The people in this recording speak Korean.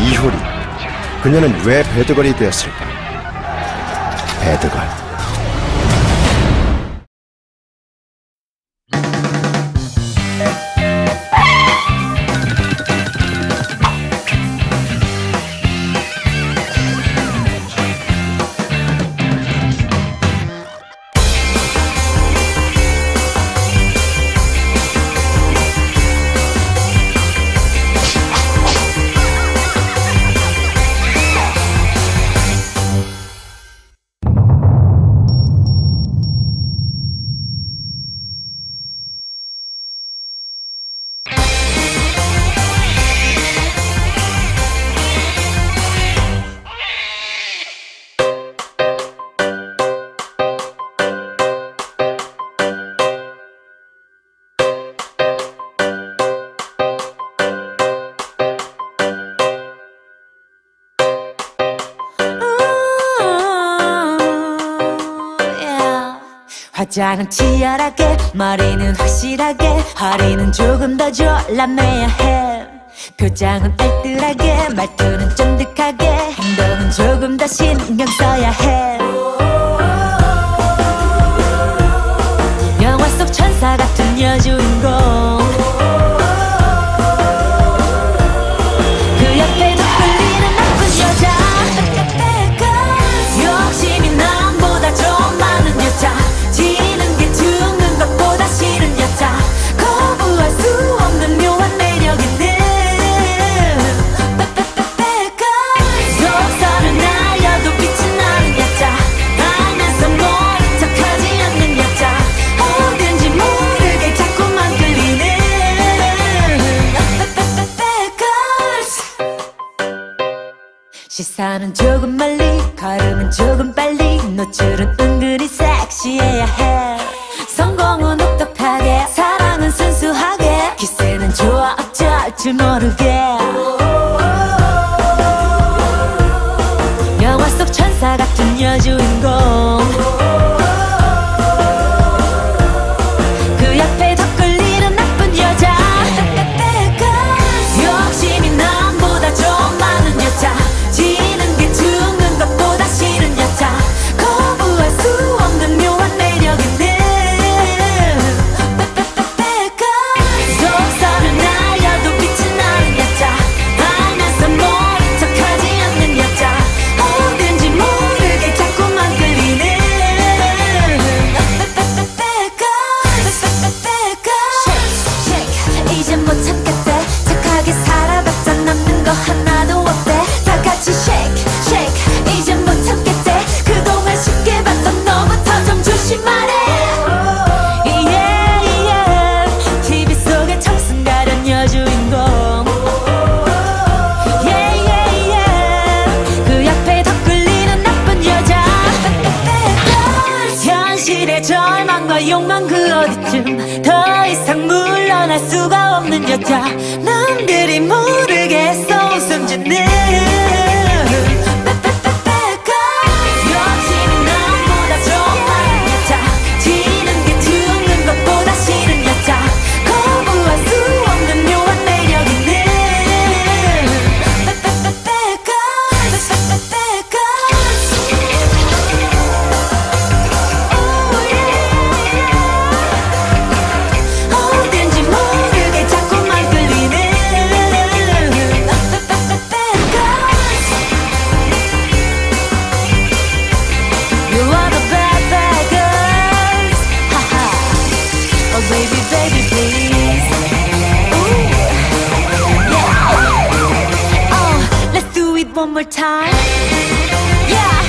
이효리 그녀는 왜 배드걸이 되었을까? 배드걸 화장은 치열하게 머리는 확실하게 허리는 조금 더 졸라매야 해. 표정은 알뜰하게 말투는 쫀득하게 행동은 조금 더 신경 써야 해. 시선은 조금 멀리 걸음은 조금 빨리. 노출은 은근히 섹시해야 해. 성공은 혹독하게 사랑은 순수하게. 기세는 좋아 어쩔 줄 모르게. 과 욕망 그 어디쯤 더 이상 물러날 수가 없는 여자 남들이 모 one more time. Yeah.